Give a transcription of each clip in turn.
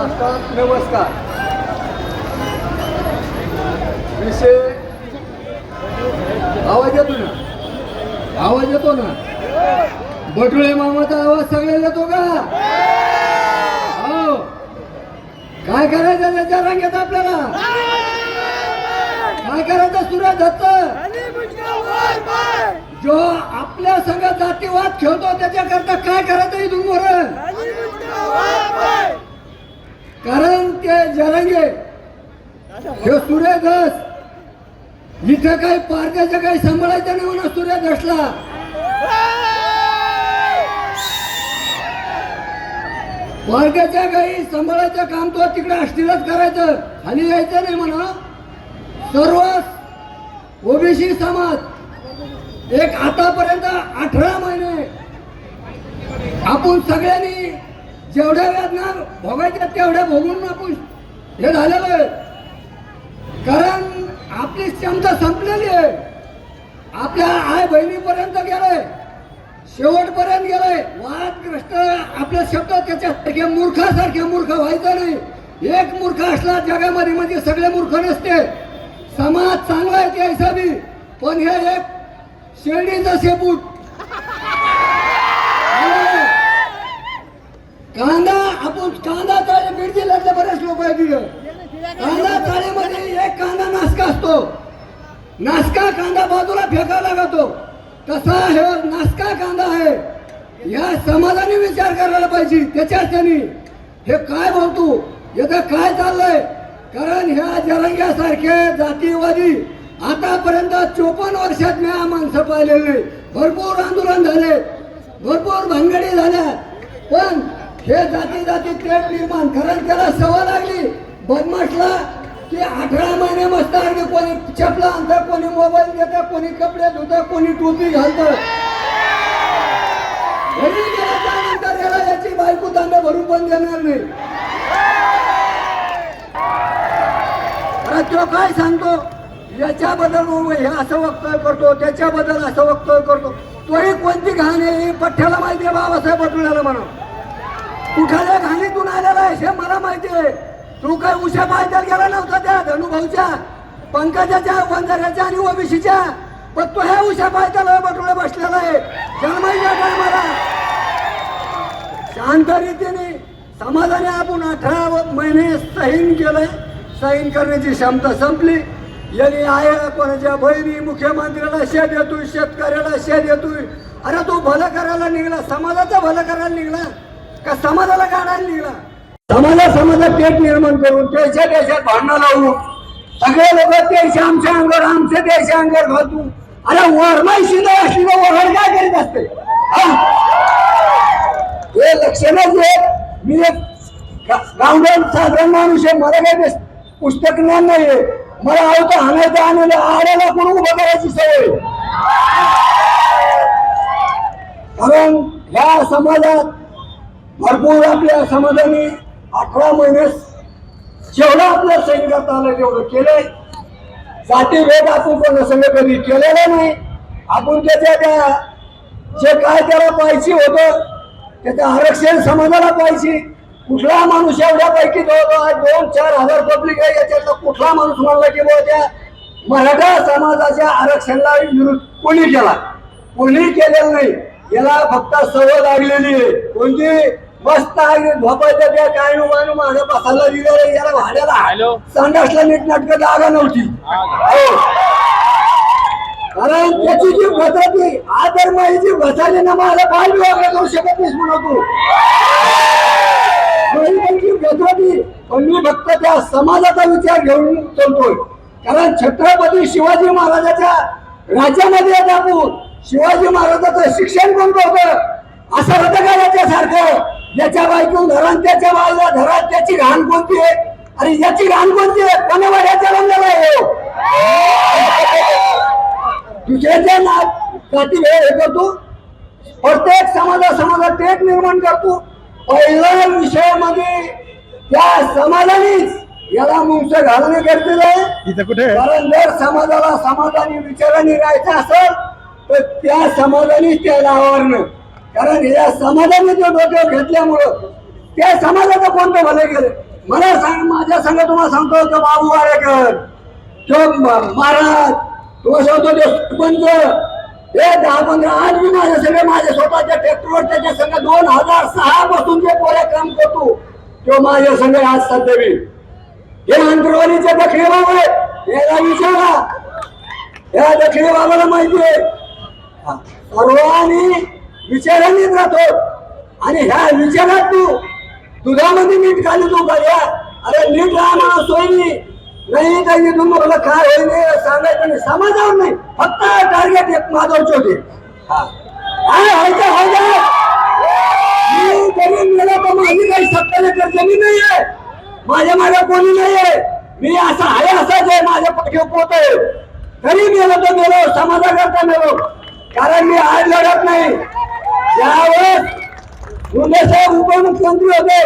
नमस्कार. विषय. आवाज येतो ना? आवाज येतो ना? बटुळे मामाचा आवाज सगळ्याला येतो का? हो. काय करायचं त्याच्या रांगेत आपल्याला? काय करायचं सुरेश दत्त जो आपल्या संघ जातीवाद खेळतो त्याच्याकरता काय करायचं इथून वरून कारण करेंगे हे सूर्यधस इथं काही पारद्याचं काही सांभाळायचं नाही म्हणा सूर्यधसला पारद्याच्या काही सांभाळायचं काम तो तिकडे असतीलच करायचं. खाली यायचं नाही म्हणा. सर्व ओबीसी समाज एक आतापर्यंत अठरा महिने आपण सगळ्यांनी जेवढ्या वेदना भोगायच्या तेवढ्या भोगून आपण हे झालेलं आहे कारण आपली क्षमता संपलेली आहे. आपल्या आय बहिणीपर्यंत गेलंय शेवटपर्यंत गेलंय वादग्रस्त आपल्या शब्द त्याच्यासारखे मूर्खासारखे मूर्ख व्हायचं नाही. एक मूर्ख असला जगामध्ये म्हणजे सगळे मूर्ख नसते. समाज चांगला आहे त्या हिसाबी. पण हे एक शेळीचं शेपूट. कांदा आपण कांदा चाळे रुपये दिलं. कांदा चाळीमध्ये एक कांदा नासका असतो. नासका कांदा बाजूला फेकायला लागतो. तसा हे नासका कांदा आहे. या समाजाने विचार करायला पाहिजे. त्याच्या त्यांनी हे काय बोलतो? याचं काय चाललंय? कारण ह्या जरंग्यासारखे जातीवादी आतापर्यंत चोपन्न वर्षात मी हा माणसं पाहिलेली. भरपूर आंदोलन झाले. भरपूर भानगडी झाल्या. पण हे जाती जाती तेट निर्माण. कारण त्याला सवय लागली बदमाशला की अठरा महिने मस्त अगदी कोणी चपला आणतं कोणी मोबाईल देतं कोणी कपडे धुतं कोणी टोपी घालतं. घरी याला याची बायको तांबे भरून पण देणार नाही. तो काय सांगतो? याच्याबद्दल हे असं वक्तव्य करतो त्याच्याबद्दल असं वक्तव्य करतो. तोही कोणती घाण आहे ही पठ्ठ्याला माहिती आहे बाबासाहेब बटुल्याला म्हणा कुठाल्या घाणीतून आलेला आहे हे मला माहिती आहे. तू काय उशा पायद्याला गेला नव्हता त्या धनुभाऊच्या पंकजाच्या वंजाऱ्याच्या आणि ओबीसीच्या? पण तो ह्या उशा पायद्याला बटुळे बसलेला आहे. जन्माच्या टायमाला शांत रीतीने समाजाने आपण अठरा महिने सहीन केलंय. सहीन करण्याची क्षमता संपली. यांनी आहे कोणाच्या बहिणी मुख्यमंत्र्याला शे देतोय शेतकऱ्याला शे देतोय. अरे तो भलं करायला निघला समाजाचं भलं करायला निघला. का समाजाला काढायला निघला समाजा समाजात पेट निर्माण करून त्याच्या देशात भांडणं लावून सगळे लोक त्याच्या आमच्या अंगावर आमच्या त्याच्या अंगावर घालतो अरे वरमाई शिंदे असली तर वरड काय करीत असते? हे? लक्षणच आहे मी एक गावडन साधारण माणूस आहे मला काही पुस्तक ज्ञान नाहीये. मला आवतं हाणायचं आणायला आडायला कोण उभं करायची सवय. कारण ह्या समाजात भरपूर आपल्या समाजाने अठरा महिने जेवढं आपलं सैन करता आलं तेवढं केलंय. जाती भेद आपण कोणा संघ कधी केलेला नाही. आपण त्याच्या त्या जे काय त्याला पाहिजे होतं त्याचं आरक्षण समाजाला पाहिजे कुठला माणूस एवढ्या पैकी जवळजवळ दोन चार हजार पब्लिक आहे याच्यातला कुठला माणूस म्हणला की बाबा त्या मराठा समाजाच्या आरक्षणाला विरोध कोणी केला? कोणी केलेला नाही. याला फक्त सवय लागलेली आहे. कोणती? मस्त आहे झोपायचं त्या काय मानू माझ्या बसायला दिलेलं याला भाड्याला. हॅलो. संडासला नीट नाटक जागा नव्हती. हो. कारण त्याची जी घसरती आदर माहिती घसरली ना मला बाल विभाग करू शकत नाहीस म्हणतो घसरती पण मी फक्त त्या समाजाचा विचार घेऊन चलतोय. कारण छत्रपती शिवाजी महाराजाच्या राज्यामध्ये येत आपण शिवाजी महाराजाचं शिक्षण कोण करतं? असं होतं का याच्यासारखं याच्या बायकून धरण त्याच्या बाजूला धरण त्याची घाण कोणती आहे? अरे याची घाण कोणती आहे? कोणा वाड्याच्या रंगाला आहे हो? दुसऱ्याच्या ना जाती वेळ हे करतो. प्रत्येक समाजा समाजात तेच निर्माण करतो. पहिल्या विषयामध्ये त्या समाजानेच याला मुंग घालणे गरजेचं आहे. इथं कुठे? कारण जर समाजाला समाजाने विचाराने राहायचं असेल तर त्या समाजाने त्याला आवरणं कारण या समाजाने जो डोक्यावर घेतल्यामुळं त्या समाजाचं कोणतं भलं केलं? मला सांग माझ्या संघ तुम्हाला सांगतो तो बाबू वाडेकर तो महाराज तुम्हाला सांगतो ते सरपंच. हे दहा पंधरा आज मी माझ्या सगळे माझ्या स्वतःच्या ट्रॅक्टरवर त्याच्या संघ दोन हजार सहा पासून जे पोऱ्या काम करतो तो माझ्या संघ आज सध्या मी हे अंतरवालीचे दखले बाबा आहे याला विचारा. या दखले बाबाला माहिती आहे. सर्वांनी विचारांनीच राहतो. आणि ह्या विचारात तू दुधामध्ये मीठ खाली तू का अरे नीट राहा म्हणा सोयी नाही काही इथून मला काय होईल नाही सांगायचं नाही. समाजावर नाही फक्त टार्गेट एक माधवचे होते हा. काय मी जरी मेला तर माझी काही सत्ता एकर जमीन नाहीये. माझ्या मागे कोणी नाहीये. मी असं आहे असाच आहे माझ्या पाठीवर पोत आहे. तरी मेलो तर मेलो समाजाकरता मेलो. कारण मी आज लढत नाही. त्यावर गुंडेसाहेब उपमुख्यमंत्री होते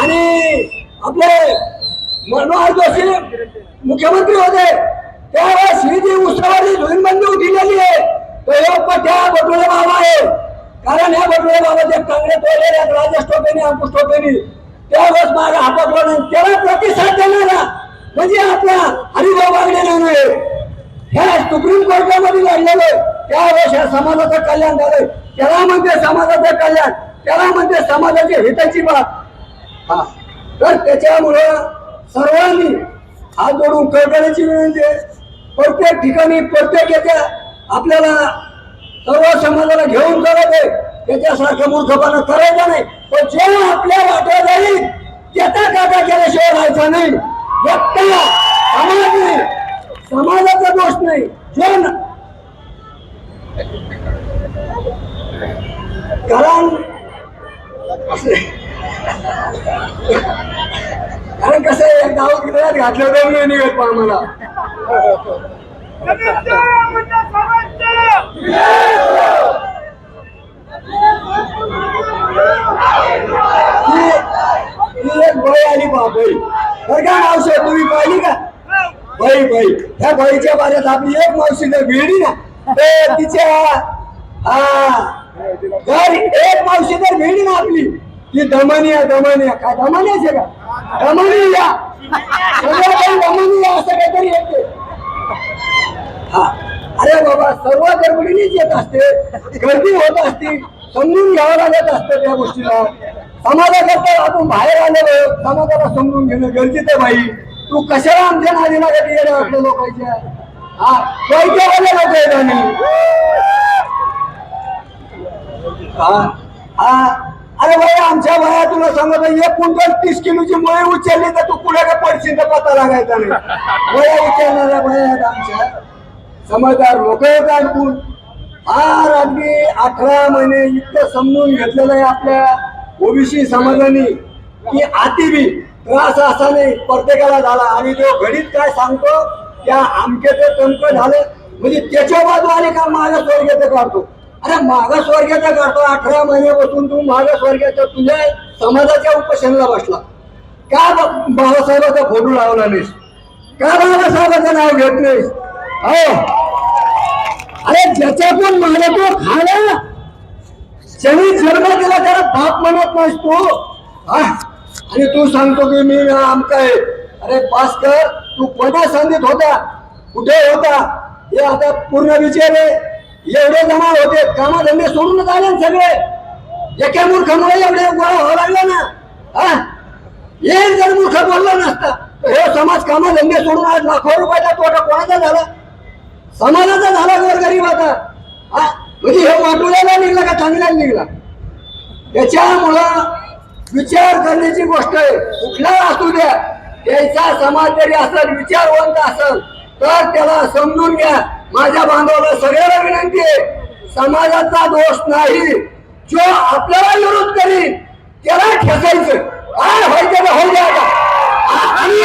आणि आपले मनोहर जोशी मुख्यमंत्री होते. त्यावेळेस ही जी उसावारी धुईनबंदी उठलेली आहे. तो ह्यो पठ्या बटुळे बाबा आहे. कारण ह्या बटुळे बाबाचे काँग्रेस वगैरे आहेत, राजेश टोपेने अंकुश टोपेने. त्यावेळेस माझ्या हातात नाही त्याला प्रतिसाद देणारा म्हणजे आपला हरिभाऊ बागडे नाही. ह्या सुप्रीम कोर्टामध्ये लढलेलं त्यावेळेस ह्या समाजाचं कल्याण झालंय. त्याला म्हणते समाजाचं कल्याण त्याला म्हणते समाजाच्या हिताची बात हा. तर त्याच्यामुळं सर्वांनी हात जोडून कळकळीची विनंती आहे. प्रत्येक ठिकाणी प्रत्येक याच्या आपल्याला सर्व समाजाला घेऊन चालत आहे. त्याच्यासारखं मूर्खपणा करायचा नाही. पण जे आपल्या वाट्या जाईल त्याचा काका केल्याशिवाय राहायचा नाही. व्यक्तीला समाज नाही. समाजाचा दोष नाही. जो न- कारण असे- कारण कसं आहे? गाव किल्ल्यात घातलं तर मी निघत पहा मला एक बाई आली बा बाई. बरं का मावशी तुम्ही पाहिली का? बाई बाई. त्या बाईच्या बाऱ्यात आपली एक मावशी जर भिडली ना. तर तिच्या हा. जर एक मावशी जर भिडली ना आपली. ती दमनी आहे दमनी आहे. काय दमनी आहे का दमनी या. सगळं काही दमनी या असं काहीतरी येते. हा. अरे बाबा सर्व गडबडीनेच येत असते. गर्दी होत असते. समजून घ्यावं लागत असतं त्या गोष्टीला. समाजाकरता आपण बाहेर आलेलो समाजाला समजून घेणं गरजेचं आहे बाई. तू कशाला आमच्या नादी लागत येण्या वाटलं लोकांच्या? हा. पैकेवाले लोक आहेत आम्ही. हा. हा. अरे भाई आमच्या वया तुला सांगत एक क्विंटल तीस किलोची मुळे उचलली तर तू कुठे काय पडशील तर पत्ता लागायचा नाही. वया उचलणाऱ्या बाया आमच्या. समजदार लोक आहेत फार अगदी अठरा महिने इतकं समजून घेतलेलं आहे आपल्या ओबीसी समाजाने की अतिबी त्रास असा नाही प्रत्येकाला झाला. आणि तो घडीत काय सांगतो त्या आमके ते तंक झालं. म्हणजे त्याच्या बाजू आले का मागास वर्गाचं काढतो? अरे मागास करतो अठरा महिन्यापासून तू मागासवर्गाच्या तुझ्या समाजाच्या उपोषणाला बसला. का बाबासाहेबाचा फोटो लावला नाहीस? का बाबासाहेबाचं नाव घेत नाहीस? हो. अरे ज्याच्यातून मला तो खाला ज्यांनी जन्म दिला त्याला बाप म्हणत नाहीस तू? आणि तू सांगतो की मी आमकाय आहे. अरे भास्कर तू कोणा संधीत होता. कुठे होता? हे आता पूर्ण विचार आहे एवढे जमा होते कामाधंदे सोडूनच आले ना सगळे. एका मूर्खामुळे एवढे गोळा व्हावं लागलं ना. हा? एक जर मूर्ख बोलला नसता तर हे समाज कामाधंदे सोडून आज लाखो रुपयाचा तोटा कोणाचा झाला? समाजाचा झाला गोरगरीबाचा हा? म्हणजे हे वाटुल्याला निघला का चांगला निघला? त्याच्यामुळं विचार करण्याची गोष्ट आहे. कुठला असू द्या. त्याचा समाज जरी असेल विचारवंत असेल तर त्याला समजून घ्या. माझ्या बांधवाला सगळ्याला विनंती आहे समाजाचा दोष नाही. जो आपल्याला विरोध करीन त्याला ठेसायचं काय व्हायचं ते होऊ द्या आणि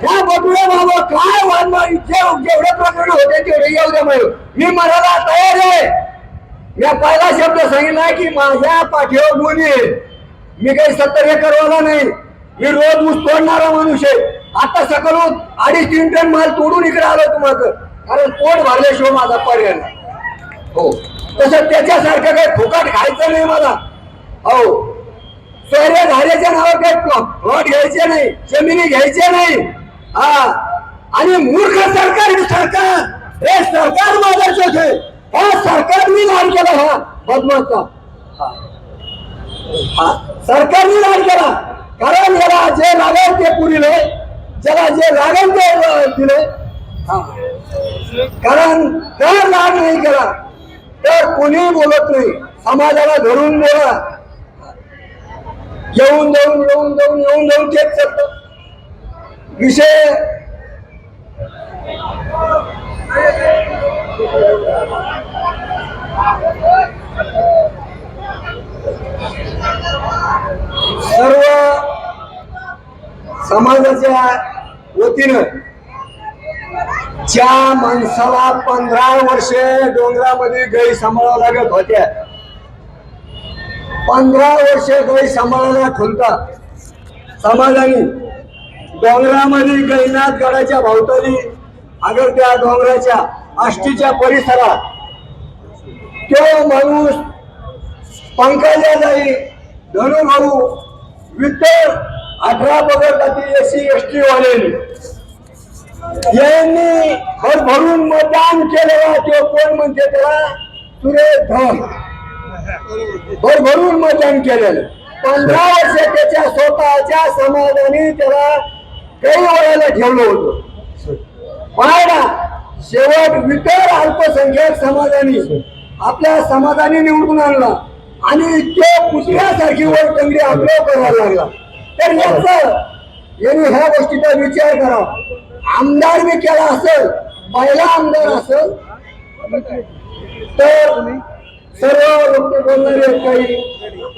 ह्या बटुळे बाबा काय वाढणार जे- जेवढे प्रकरण होते तेवढे येऊ द्या मला मी मनाला तयार आहे. मी पहिला शब्द सांगितला की माझ्या पाठीवर मुली मी काही सत्तर एकरवाला नाही. मी रोज ऊस तोडणारा माणूस आहे. आता सकाळून अडीच तीन टन माल तोडून इकडे आलो तुम्हाला. कारण पोट भरल्याशिवाय माझा पर्याय नाही. हो. तसं त्याच्यासारखं काही फुकट खायचं नाही मला. हो. चोऱ्या धाऱ्याच्या नावावर काही प्लॉट घ्यायचे नाही जमिनी घ्यायचे नाही. हा. आणि मूर्ख सरकार हे सरकार. हे सरकार माझ्याच होते हा सरकारने लाड केला हा बदमाचा हा. हा. सरकारने लाड केला. कारण याला जे लागेल ते पुरिले ज्याला जे लागेल ते दिले. हा. कारण तर लाड नाही केला. तर कोणी बोलत नाही. समाजाला धरून बोला. येऊन जाऊन येऊन जाऊन येऊन जाऊन तेच चालत विषय सर्व समाजाच्या वतीनं ज्या माणसाला पंधरा वर्षे डोंगरामध्ये गाई सांभाळावं लागत होत्या पंधरा वर्षे गाई सांभाळायला खुलतात समाजाने डोंगरामध्ये गैनाथ गडाच्या भोवताली अगर त्या डोंगराच्या आष्टीच्या परिसरात तो माणूस पंकजा जाई धनुभाऊ विठ्ठल अठरा पगडतातील एस सी एस टी वाले यांनी भरभरून मतदान केलं तो कोण म्हणते त्याला? सुरेश धन भरभरून मतदान केलेलं. पंधरा वर्ष त्याच्या स्वतःच्या समाजाने त्याला काही वयाला ठेवलं होतं. पाहिला शेवट विटर अल्पसंख्याक समाजाने आपल्या समाजाने निवडून आणला. आणि तो पुतळ्यासारखी वर कंगडी आपल्या करायला लागला. तर याचा यांनी ह्या गोष्टीचा विचार करावा. आमदार मी केला असेल पहिला आमदार असेल तर सर्व लोक बोलणारे काही.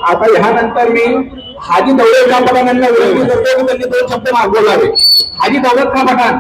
आता ह्यानंतर मी हाजी दौलत खान पठाण विनंती करतो की त्यांनी दोन शब्द मागवणार आहे हाजी दौलत खान पठाण